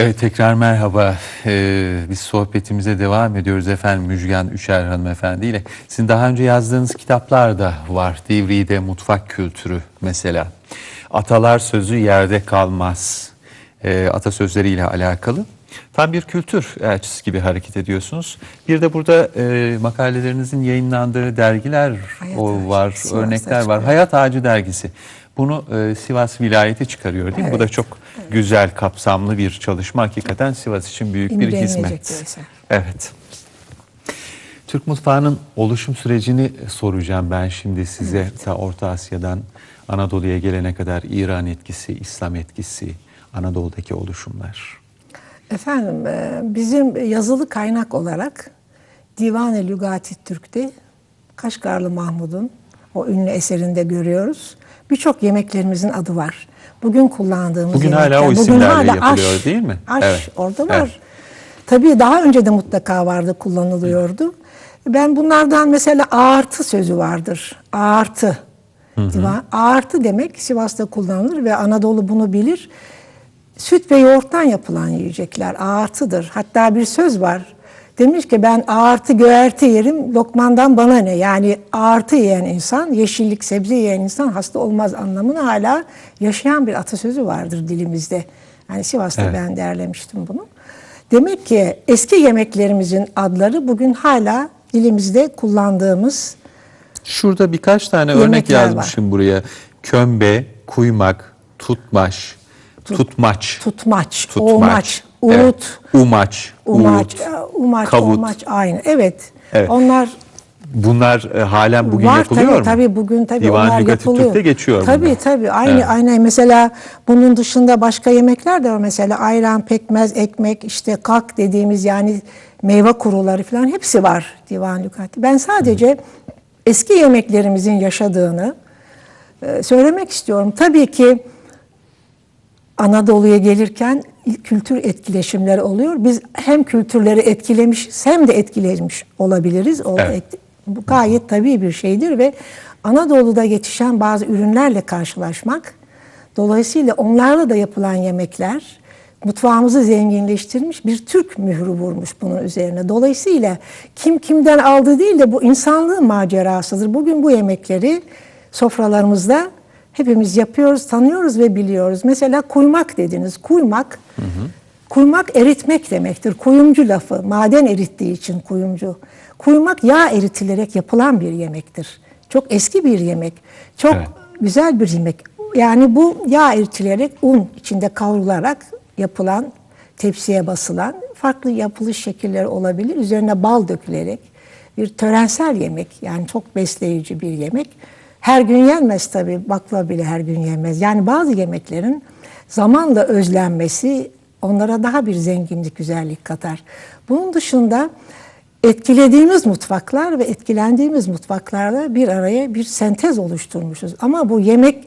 Evet tekrar merhaba. Ee, biz sohbetimize devam ediyoruz efendim Müjgan Üçer hanımefendi ile. Sizin daha önce yazdığınız kitaplar da var. Divri'de mutfak kültürü mesela. Atalar sözü yerde kalmaz. Ee, atasözleriyle alakalı. Tam bir kültür elçisi gibi hareket ediyorsunuz. Bir de burada e, makalelerinizin yayınlandığı dergiler Hayat o var, Sivas'ta örnekler var. çıkıyor. Hayat Ağacı dergisi. Bunu e, Sivas vilayeti çıkarıyor değil mi? Bu da çok güzel, kapsamlı bir çalışma. Hakikaten Sivas için büyük bir hizmet. Evet. Türk mutfağının oluşum sürecini soracağım ben şimdi size. Ta Orta Asya'dan Anadolu'ya gelene kadar İran etkisi, İslam etkisi, Anadolu'daki oluşumlar. Efendim e, bizim yazılı kaynak olarak Divan-ı Lügati Türk'te Kaşgarlı Mahmud'un o ünlü eserinde görüyoruz. Birçok yemeklerimizin adı var. Bugün kullandığımız Bugün yemekler. hala o isimlerle hala yapılıyor aş, değil mi? Aş Evet. orada var. Evet. Tabii daha önce de mutlaka vardı, kullanılıyordu. Ben bunlardan mesela ağırtı sözü vardır. Ağırtı. Divan, ağırtı demek Sivas'ta kullanılır ve Anadolu bunu bilir. Süt ve yoğurttan yapılan yiyecekler ağırtıdır. Hatta bir söz var. Demiş ki ben ağırtı göğerti yerim, lokmandan bana ne? Yani ağırtı yiyen insan, yeşillik, sebze yiyen insan hasta olmaz anlamını hala yaşayan bir atasözü vardır dilimizde. Yani Sivas'ta Evet. ben derlemiştim bunu. Demek ki eski yemeklerimizin adları bugün hala dilimizde kullandığımız Şurada birkaç tane örnek var. yazmışım buraya. Kömbe, kuymak, tutmaş, tutmaç, tutmaç, tutmaç, oğmaç, evet, uğut, umaç, umaç, umaç, kavut. oğmaç aynı. Evet. Evet. Onlar Bunlar e, halen bugün var yapılıyor tabii mu? tabii bugün tabii Divan onlar Lügati yapılıyor. Türk'te geçiyor Tabii bunlar. tabii aynı Evet. aynı mesela bunun dışında başka yemekler de var mesela ayran, pekmez, ekmek, işte kak dediğimiz yani meyve kuruları falan hepsi var Divan Lügati. Ben sadece eski yemeklerimizin yaşadığını e, söylemek istiyorum. Tabii ki Anadolu'ya gelirken kültür etkileşimleri oluyor. Biz hem kültürleri etkilemişiz hem de etkilemiş olabiliriz. O Evet. et- bu gayet tabii bir şeydir ve Anadolu'da yetişen bazı ürünlerle karşılaşmak, dolayısıyla onlarla da yapılan yemekler mutfağımızı zenginleştirmiş bir Türk mührü vurmuş bunun üzerine. Dolayısıyla kim kimden aldı değil de bu insanlığın macerasıdır. Bugün bu yemekleri sofralarımızda hepimiz yapıyoruz, tanıyoruz ve biliyoruz. Mesela kuymak dediniz. Kuymak, kuymak eritmek demektir. Kuyumcu lafı, maden erittiği için kuyumcu. Kuymak yağ eritilerek yapılan bir yemektir. Çok eski bir yemek. Çok Evet. güzel bir yemek. Yani bu yağ eritilerek un içinde kavrularak yapılan, tepsiye basılan farklı yapılış şekilleri olabilir. Üzerine bal dökülerek bir törensel yemek. Yani çok besleyici bir yemek. Her gün yenmez tabii. Bakla bile her gün yenmez. Yani bazı yemeklerin zamanla özlenmesi onlara daha bir zenginlik, güzellik katar. Bunun dışında etkilediğimiz mutfaklar ve etkilendiğimiz mutfaklarla bir araya bir sentez oluşturmuşuz. Ama bu yemek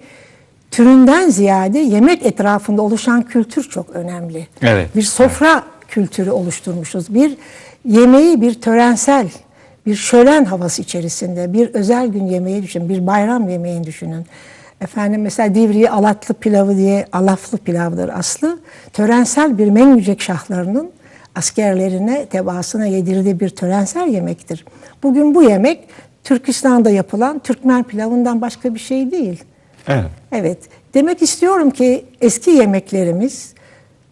türünden ziyade yemek etrafında oluşan kültür çok önemli. Evet, Bir sofra kültürü oluşturmuşuz. Bir yemeği bir törensel, bir şölen havası içerisinde bir özel gün yemeği düşünün, bir bayram yemeğini düşünün. Efendim mesela Divriği Alatlı pilavı diye alaflı pilavdır aslı. Törensel bir Memlücek şahlarının askerlerine, tebaasına yedirdiği bir törensel yemektir. Bugün bu yemek Türkistan'da yapılan Türkmen pilavından başka bir şey değil. Evet. Evet. Demek istiyorum ki eski yemeklerimiz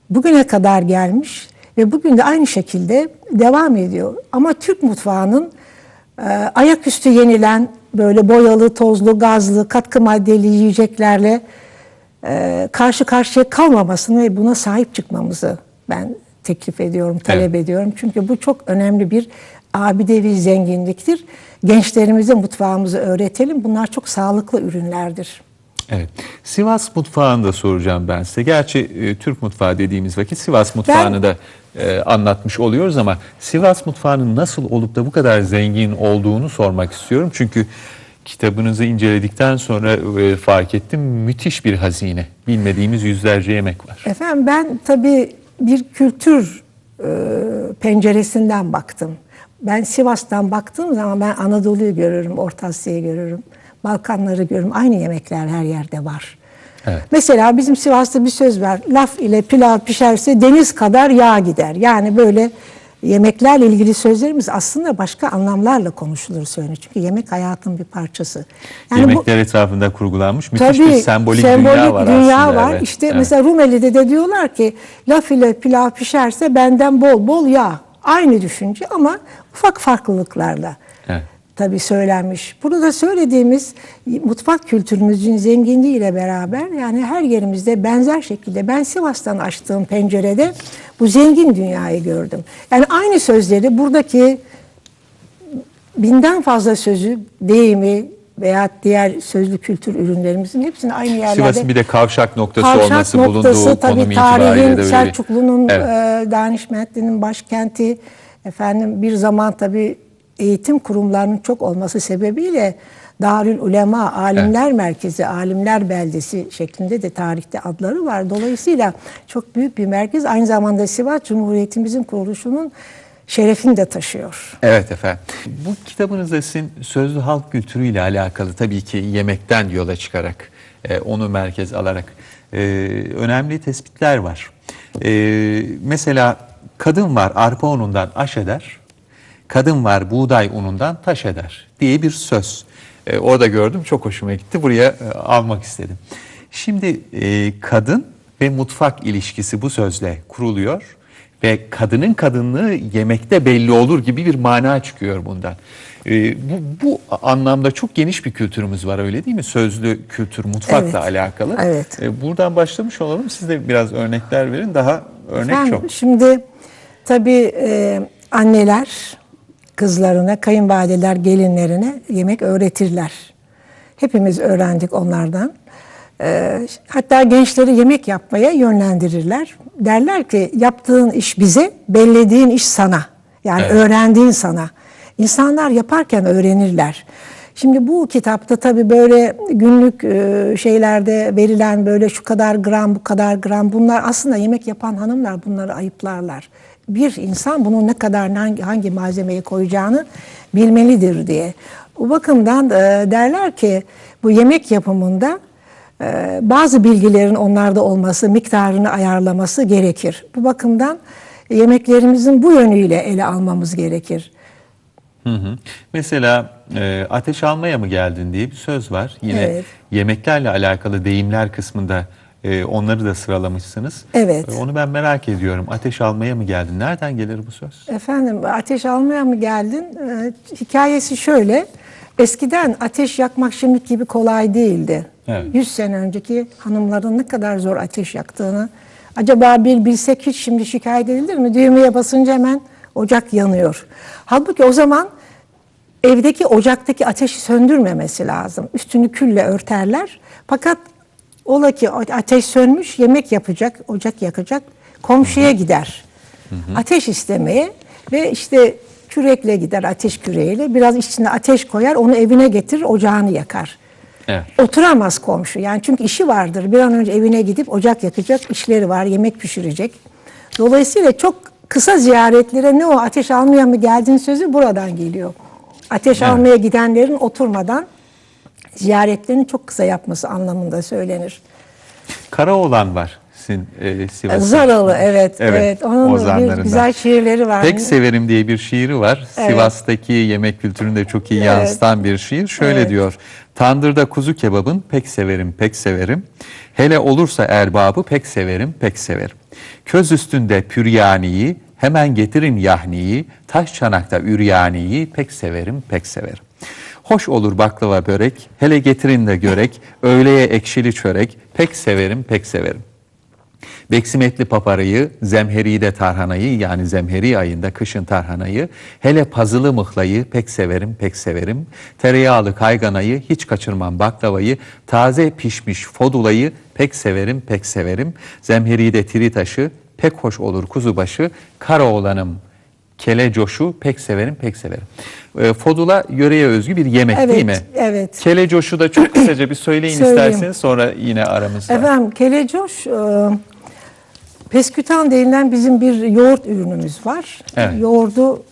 bugüne kadar gelmiş ve bugün de aynı şekilde devam ediyor. Ama Türk mutfağının ayaküstü yenilen böyle boyalı, tozlu, gazlı, katkı maddeli yiyeceklerle e, karşı karşıya kalmamasını ve buna sahip çıkmamızı ben teklif ediyorum, talep Evet. ediyorum. Çünkü bu çok önemli bir abidevi zenginliktir. Gençlerimize mutfağımızı öğretelim. Bunlar çok sağlıklı ürünlerdir. Evet. Sivas mutfağını da soracağım ben size. Gerçi e, Türk mutfağı dediğimiz vakit Sivas mutfağını da e, anlatmış oluyoruz ama Sivas mutfağının nasıl olup da bu kadar zengin olduğunu sormak istiyorum. Çünkü kitabınızı inceledikten sonra e, fark ettim müthiş bir hazine. Bilmediğimiz yüzlerce yemek var. Efendim ben tabii bir kültür e, penceresinden baktım. Ben Sivas'tan baktığım zaman ben Anadolu'yu görürüm, Orta Asya'yı görürüm, Balkanları görürüm. Aynı yemekler her yerde var. Evet. Mesela bizim Sivas'ta bir söz var. Laf ile pilav pişerse deniz kadar yağ gider. Yani böyle yemeklerle ilgili sözlerimiz aslında başka anlamlarla konuşulur söylenir. Çünkü yemek hayatın bir parçası. Yani bu- Yemekler etrafında kurgulanmış müthiş Tabii bir sembolik, sembolik dünya var dünya aslında. var. evet. İşte Evet. mesela Rumeli'de de diyorlar ki laf ile pilav pişerse benden bol bol yağ. Aynı düşünce ama ufak farklılıklarla. Tabii söylenmiş. Burada söylediğimiz mutfak kültürümüzün zenginliği ile beraber yani her yerimizde benzer şekilde ben Sivas'tan açtığım pencerede bu zengin dünyayı gördüm. Yani aynı sözleri buradaki binden fazla sözü, deyimi veya diğer sözlü kültür ürünlerimizin hepsini aynı yerlerde Sivas'ın bir de kavşak noktası Kavşak olması noktası, bulunduğu tabii konum de tarihin bir- Selçuklu'nun Evet. e, Danişmentli'nin başkenti efendim bir zaman tabii eğitim kurumlarının çok olması sebebiyle Darül Ulema, Alimler Merkezi, Alimler Beldesi şeklinde de tarihte adları var. Dolayısıyla çok büyük bir merkez. Aynı zamanda Sivas Cumhuriyetimizin kuruluşunun şerefini de taşıyor. Evet efendim. Bu kitabınızda sizin sözlü halk kültürüyle alakalı tabii ki yemekten yola çıkarak, e, onu merkez alarak e, önemli tespitler var. E, mesela kadın var arpa unundan aş eder, kadın var buğday unundan taş eder diye bir söz. E, orada gördüm çok hoşuma gitti. Buraya e, almak istedim. Şimdi e, kadın ve mutfak ilişkisi bu sözle kuruluyor ve kadının kadınlığı yemekte belli olur gibi bir mana çıkıyor bundan. Ee, bu, bu anlamda çok geniş bir kültürümüz var öyle değil mi? Sözlü kültür mutfakla Evet, alakalı. evet. Ee, buradan başlamış olalım. Siz de biraz örnekler verin. Daha örnek Efendim, çok. Şimdi tabii e, anneler kızlarına, kayınvalideler gelinlerine yemek öğretirler. Hepimiz öğrendik onlardan. E, hatta gençleri yemek yapmaya yönlendirirler. Derler ki yaptığın iş bize, bellediğin iş sana. Yani Evet. öğrendiğin sana. İnsanlar yaparken öğrenirler. Şimdi bu kitapta tabii böyle günlük e, şeylerde verilen böyle şu kadar gram bu kadar gram bunlar aslında yemek yapan hanımlar bunları ayıplarlar. Bir insan bunun ne kadar hangi, hangi malzemeyi koyacağını bilmelidir diye. O bakımdan e, derler ki bu yemek yapımında e, bazı bilgilerin onlarda olması, miktarını ayarlaması gerekir. Bu bakımdan yemeklerimizin bu yönüyle ele almamız gerekir. Hı hı. Mesela e, ateş almaya mı geldin diye bir söz var. Yine Evet. yemeklerle alakalı deyimler kısmında e, onları da sıralamışsınız. Evet. E, onu ben merak ediyorum. Ateş almaya mı geldin? Nereden gelir bu söz? Efendim ateş almaya mı geldin? Ee, hikayesi şöyle. Eskiden ateş yakmak şimdiki gibi kolay değildi. Evet. 100 sene önceki hanımların ne kadar zor ateş yaktığını. Acaba bir bilsek hiç şimdi şikayet edilir mi? Düğmeye basınca hemen ocak yanıyor. Halbuki o zaman evdeki ocaktaki ateşi söndürmemesi lazım. Üstünü külle örterler. Fakat ola ki ateş sönmüş yemek yapacak, ocak yakacak, komşuya gider. Ateş istemeye ve işte kürekle gider ateş küreğiyle. Biraz içine ateş koyar, onu evine getirir, ocağını yakar. Evet. Oturamaz komşu yani çünkü işi vardır. Bir an önce evine gidip ocak yakacak, işleri var, yemek pişirecek. Dolayısıyla çok kısa ziyaretlere ne o ateş almaya mı geldin sözü buradan geliyor. Ateş Evet. almaya gidenlerin oturmadan ziyaretlerini çok kısa yapması anlamında söylenir. Karaoğlan var sizin e, Sivas'ta. Zaralı evet evet, onun bir güzel şiirleri var. Pek severim diye bir şiiri var. Evet. Sivas'taki yemek kültürünü de çok iyi Evet. yansıtan bir şiir. Şöyle Evet. diyor. Tandırda kuzu kebabın pek severim, pek severim. Hele olursa erbabı pek severim, pek severim. Köz üstünde püryaniyi, hemen getirin yahniyi, taş çanakta üryaniyi pek severim, pek severim. Hoş olur baklava börek, hele getirin de görek, öğleye ekşili çörek, pek severim, pek severim. Beksimetli paparayı, zemheride tarhanayı yani zemheri ayında kışın tarhanayı, hele pazılı mıhlayı pek severim pek severim. Tereyağlı kayganayı hiç kaçırmam baklavayı, taze pişmiş fodulayı pek severim pek severim. Zemheride tritaşı pek hoş olur kuzubaşı, kara olanım kele coşu pek severim pek severim. E, fodula yöreye özgü bir yemek Evet, değil mi? evet. Kele coşu da çok kısaca bir söyleyin isterseniz sonra yine aramızda. Efendim kelecoş e, peskütan denilen bizim bir yoğurt ürünümüz var. Evet. Yoğurdu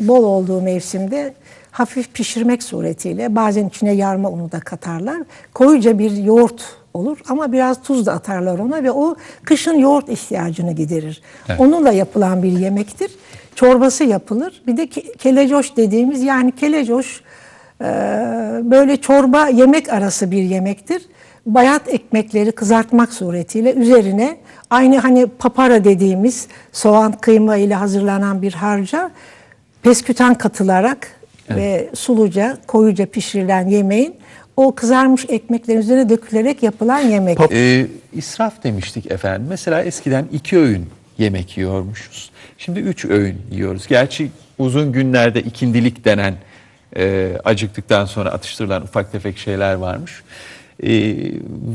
bol olduğu mevsimde hafif pişirmek suretiyle bazen içine yarma unu da katarlar. Koyuca bir yoğurt olur ama biraz tuz da atarlar ona ve o kışın yoğurt ihtiyacını giderir. Evet. Onunla yapılan bir yemektir. Çorbası yapılır. Bir de ke- kelecoş dediğimiz yani kelecoş e, böyle çorba yemek arası bir yemektir. Bayat ekmekleri kızartmak suretiyle üzerine aynı hani papara dediğimiz soğan kıyma ile hazırlanan bir harca pesküten katılarak ve suluca, koyuca pişirilen yemeğin o kızarmış ekmeklerin üzerine dökülerek yapılan yemek. Ee, israf demiştik efendim. Mesela eskiden iki öğün yemek yiyormuşuz. Şimdi üç öğün yiyoruz. Gerçi uzun günlerde ikindilik denen e, acıktıktan sonra atıştırılan ufak tefek şeyler varmış. Ee,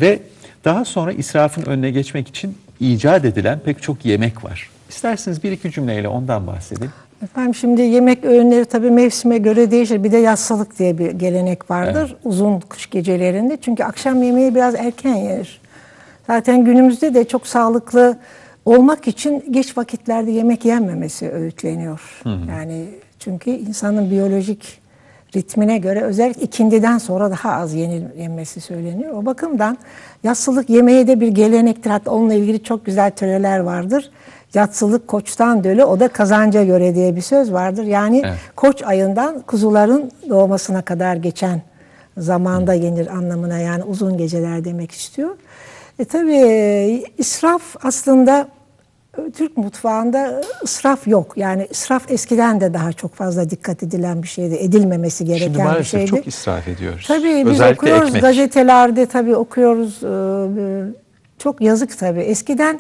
ve daha sonra israfın önüne geçmek için icat edilen pek çok yemek var. İsterseniz bir iki cümleyle ondan bahsedelim. Efendim şimdi yemek öğünleri tabii mevsime göre değişir. Bir de yatsılık diye bir gelenek vardır uzun kış gecelerinde. Çünkü akşam yemeği biraz erken yenir. Zaten günümüzde de çok sağlıklı olmak için geç vakitlerde yemek yenmemesi öğütleniyor. Yani çünkü insanın biyolojik ritmine göre özellikle ikindiden sonra daha az yenil, yenmesi söyleniyor. O bakımdan yatsılık yemeği de bir gelenektir. Hatta onunla ilgili çok güzel töreler vardır. Yatsılık koçtan döle o da kazanca göre diye bir söz vardır. Yani Evet. koç ayından kuzuların doğmasına kadar geçen zamanda yenir anlamına yani uzun geceler demek istiyor. E tabii e, israf aslında e, Türk mutfağında israf yok. Yani israf eskiden de daha çok fazla dikkat edilen bir şeydi. Edilmemesi gereken Şimdi bir şeydi. çok israf ediyoruz. Tabii biz Özellikle okuyoruz ekmek. gazetelerde tabii okuyoruz. Ee, Çok yazık tabii. Eskiden e,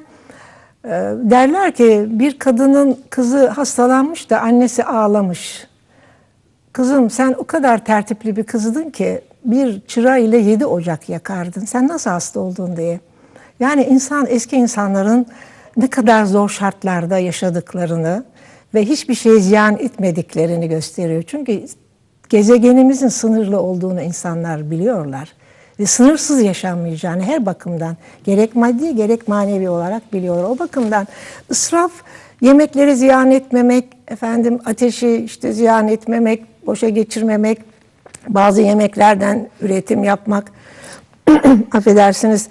derler ki bir kadının kızı hastalanmış da annesi ağlamış. Kızım sen o kadar tertipli bir kızdın ki bir çıra ile yedi ocak yakardın. Sen nasıl hasta oldun diye. Yani insan eski insanların ne kadar zor şartlarda yaşadıklarını ve hiçbir şey ziyan etmediklerini gösteriyor. Çünkü gezegenimizin sınırlı olduğunu insanlar biliyorlar. Ve sınırsız yaşanmayacağını her bakımdan gerek maddi gerek manevi olarak biliyorlar. O bakımdan israf yemekleri ziyan etmemek, efendim ateşi işte ziyan etmemek, boşa geçirmemek, bazı yemeklerden üretim yapmak, affedersiniz.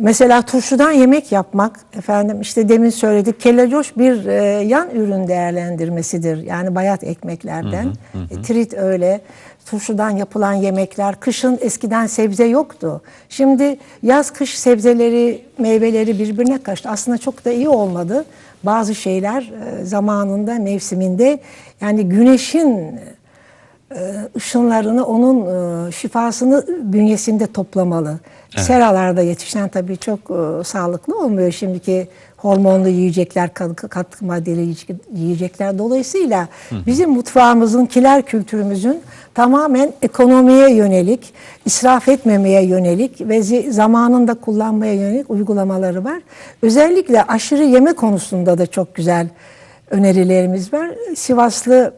Mesela turşudan yemek yapmak, efendim işte demin söyledik, kellecoş bir e, yan ürün değerlendirmesidir. Yani bayat ekmeklerden. E, trit öyle. Turşudan yapılan yemekler. Kışın eskiden sebze yoktu. Şimdi yaz kış sebzeleri, meyveleri birbirine karıştı. Aslında çok da iyi olmadı. Bazı şeyler e, zamanında, mevsiminde yani güneşin e, ışınlarını, onun e, şifasını bünyesinde toplamalı. Seralarda yetişen tabii çok e, sağlıklı olmuyor şimdiki hormonlu yiyecekler, katkı, maddeli yiyecek- yiyecekler. Dolayısıyla bizim mutfağımızın, kiler kültürümüzün tamamen ekonomiye yönelik, israf etmemeye yönelik ve zamanında kullanmaya yönelik uygulamaları var. Özellikle aşırı yeme konusunda da çok güzel önerilerimiz var. Sivaslı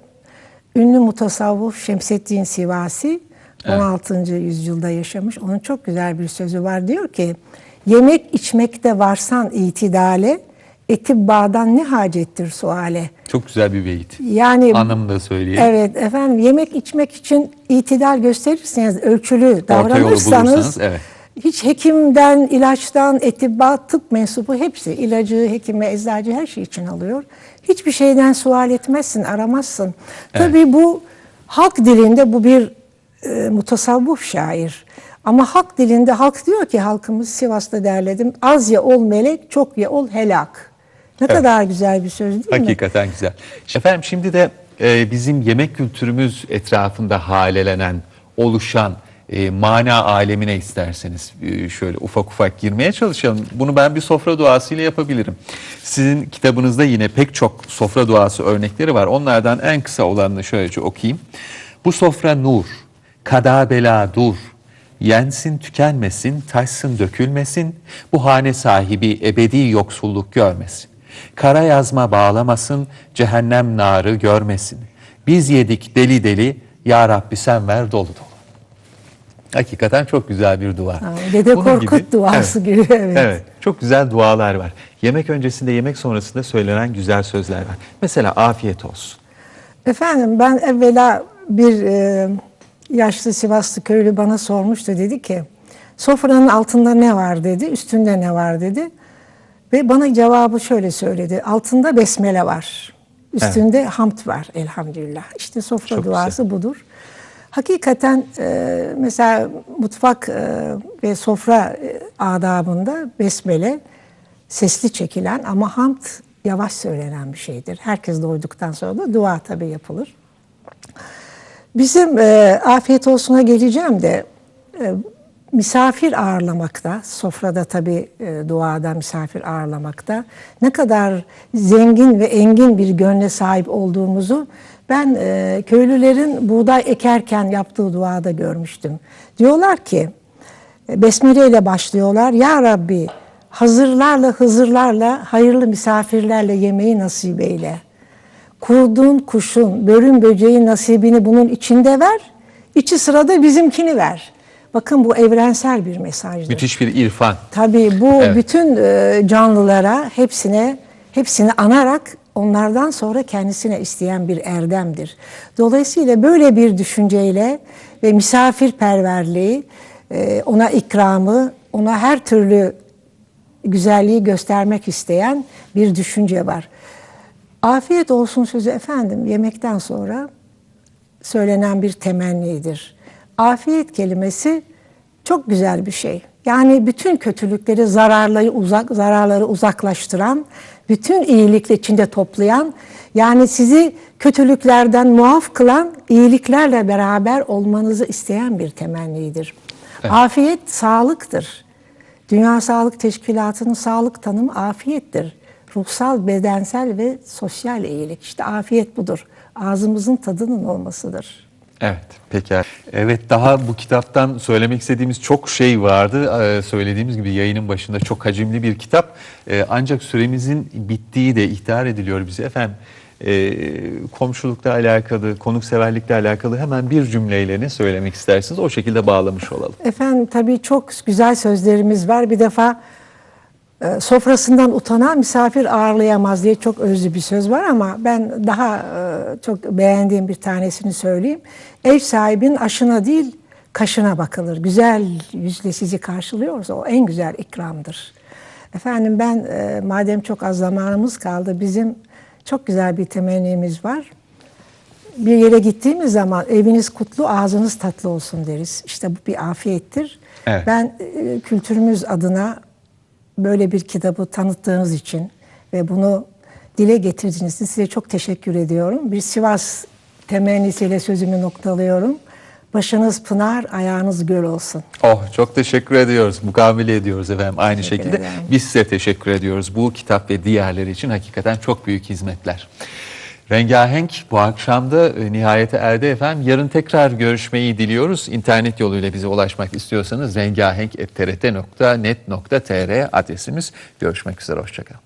Ünlü mutasavvuf Şemseddin Sivasi 16. yüzyılda yaşamış. Onun çok güzel bir sözü var. Diyor ki yemek içmekte varsan itidale etibba'dan ne hacettir suale. Çok güzel bir beyit. Yani Anlamını da söyleyeyim. Evet efendim yemek içmek için itidal gösterirseniz, ölçülü davranırsanız evet. hiç hekimden, ilaçtan, etibba, tıp mensubu hepsi ilacı, hekime, eczacı her şey için alıyor. Hiçbir şeyden sual etmezsin, aramazsın. Tabii bu halk dilinde bu bir e, mutasavvuf şair. Ama halk dilinde halk diyor ki halkımız Sivas'ta derledim. Az ye ol melek, çok ye ol helak. Ne kadar güzel bir söz değil mi? Hakikaten güzel. Efendim şimdi de e, bizim yemek kültürümüz etrafında halelenen, oluşan e, mana alemine isterseniz e, şöyle ufak ufak girmeye çalışalım. Bunu ben bir sofra duasıyla yapabilirim. Sizin kitabınızda yine pek çok sofra duası örnekleri var. Onlardan en kısa olanını şöylece okuyayım. Bu sofra nur, kada bela dur, Yensin tükenmesin, taşsın dökülmesin, bu hane sahibi ebedi yoksulluk görmesin. Kara yazma bağlamasın, cehennem narı görmesin. Biz yedik deli deli, ya Rabbi sen ver dolu dolu. Hakikaten çok güzel bir dua. Ha, Dede Bunun Korkut duası gibi, evet. Evet, çok güzel dualar var. Yemek öncesinde, yemek sonrasında söylenen güzel sözler var. Mesela afiyet olsun. Efendim ben evvela bir e, yaşlı Sivaslı köylü bana sormuştu dedi ki Sofranın altında ne var dedi, üstünde ne var dedi. Ve bana cevabı şöyle söyledi. Altında besmele var. Üstünde hamd var elhamdülillah. İşte sofra Çok duası budur. Hakikaten e, mesela mutfak e, ve sofra e, adabında besmele sesli çekilen ama hamd yavaş söylenen bir şeydir. Herkes doyduktan sonra da dua tabii yapılır. Bizim e, afiyet olsuna geleceğim de e, misafir ağırlamakta, sofrada tabii e, duada misafir ağırlamakta ne kadar zengin ve engin bir gönle sahip olduğumuzu ben e, köylülerin buğday ekerken yaptığı duada görmüştüm. Diyorlar ki, e, Besmele ile başlıyorlar. Ya Rabbi hazırlarla hızırlarla hayırlı misafirlerle yemeği nasip eyle. Kurduğun kuşun, börün böceğin nasibini bunun içinde ver. İçi sırada bizimkini ver. Bakın bu evrensel bir mesajdır. Müthiş bir irfan. Tabii bu Evet. bütün e, canlılara hepsine hepsini anarak onlardan sonra kendisine isteyen bir erdemdir. Dolayısıyla böyle bir düşünceyle ve misafirperverliği, e, ona ikramı, ona her türlü güzelliği göstermek isteyen bir düşünce var. Afiyet olsun sözü efendim yemekten sonra söylenen bir temennidir. Afiyet kelimesi çok güzel bir şey. Yani bütün kötülükleri, zararları uzak zararları uzaklaştıran, bütün iyilikle içinde toplayan, yani sizi kötülüklerden muaf kılan, iyiliklerle beraber olmanızı isteyen bir temennidir. Afiyet sağlıktır. Dünya Sağlık Teşkilatı'nın sağlık tanımı afiyettir. Ruhsal, bedensel ve sosyal iyilik. İşte afiyet budur. Ağzımızın tadının olmasıdır. Evet, peki. Evet, daha bu kitaptan söylemek istediğimiz çok şey vardı. Ee, söylediğimiz gibi yayının başında çok hacimli bir kitap. Ee, ancak süremizin bittiği de ihtar ediliyor bize efendim. Ee, komşulukla alakalı, konukseverlikle alakalı hemen bir cümleyle ne söylemek istersiniz? O şekilde bağlamış olalım. Efendim tabii çok güzel sözlerimiz var. Bir defa e, sofrasından utanan misafir ağırlayamaz diye çok özlü bir söz var ama ben daha e, çok beğendiğim bir tanesini söyleyeyim. Ev sahibinin aşına değil kaşına bakılır. Güzel yüzle sizi karşılıyorsa o en güzel ikramdır. Efendim ben e, madem çok az zamanımız kaldı bizim çok güzel bir temennimiz var bir yere gittiğimiz zaman eviniz kutlu, ağzınız tatlı olsun deriz. İşte bu bir afiyettir. Evet. Ben e, kültürümüz adına böyle bir kitabı tanıttığınız için ve bunu dile getirdiğiniz için size çok teşekkür ediyorum. Bir Sivas temennisiyle sözümü noktalıyorum. Başınız pınar, ayağınız göl olsun. Oh çok teşekkür ediyoruz. Mukabele ediyoruz efendim aynı Teşekkür şekilde. ederim. Biz size teşekkür ediyoruz. Bu kitap ve diğerleri için hakikaten çok büyük hizmetler. Rengahenk bu akşam da e, nihayete erdi efendim. Yarın tekrar görüşmeyi diliyoruz. İnternet yoluyla bize ulaşmak istiyorsanız rengahenk.trt.net.tr adresimiz. Görüşmek üzere, hoşçakalın.